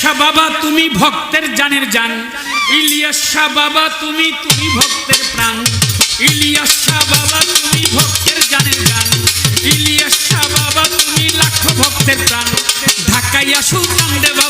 ইলিয়াসা বাবা, তুমি ভক্তের জানের জান। ইলিয়াসা বাবা, তুমি তুমি ভক্তের প্রাণ। ইলিয়াস শাহ বাবা, তুমি ভক্তের জানের জান ইলিয়াস শাহ বাবা, তুমি লাখ ভক্তের প্রাণ। ঢাকাইয়া সুলতান দেবা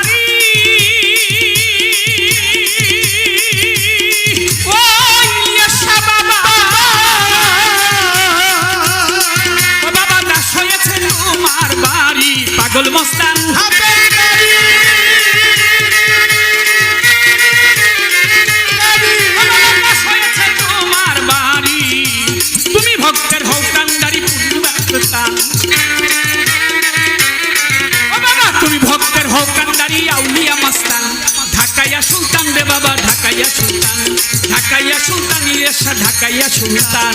আবুল মস্তান তোমার বাড়ি। তুমি ভক্তের তুমি ভক্তের হকান্ডারি আউলিয়া মাস্তান। ঢাকাইয়া সুলতান রে ঢাকাইয়া সুলতান। ঢাকাইয়া সুলতান ইরেশা ঢাকাইয়া সুলতান।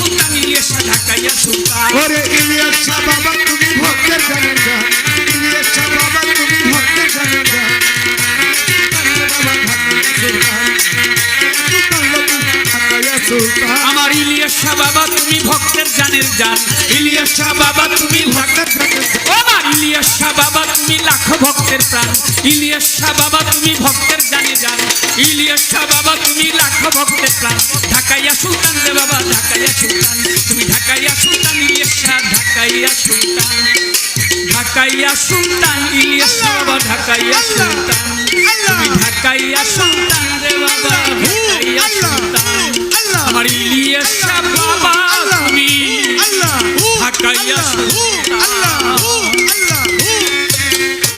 সুলতান ইলিয়াসা ঢাকাইয়া সুলতান ওরে ইলিয়াস শাহ বাবা তুমি ভক্তের গান ইলিয়াস শাহ বাবা তুমি ভক্তের সুলতান আমার ইলিয়াসা বাবা তুমি ভক্তের জানের জান। ইলিয়াসা বাবা তুমি ভক্তের আমার ইলিয়াসা বাবা তুমি লাখো ভক্তের প্রাণ। ইলিয়াসা বাবা তুমি ভক্তের জানে জান। ইলিয়াসা ঢাকাইয়া সুলতান ইলিয়াস বাবা ঢাকাইয়া সুলতান। তুমি ঢাকাইয়া সুলতান রে বাবা ঢাকাইয়া সুলতান। আমার ইলিয়াস বাবা তুমি ঢাকাইয়া সুলতান।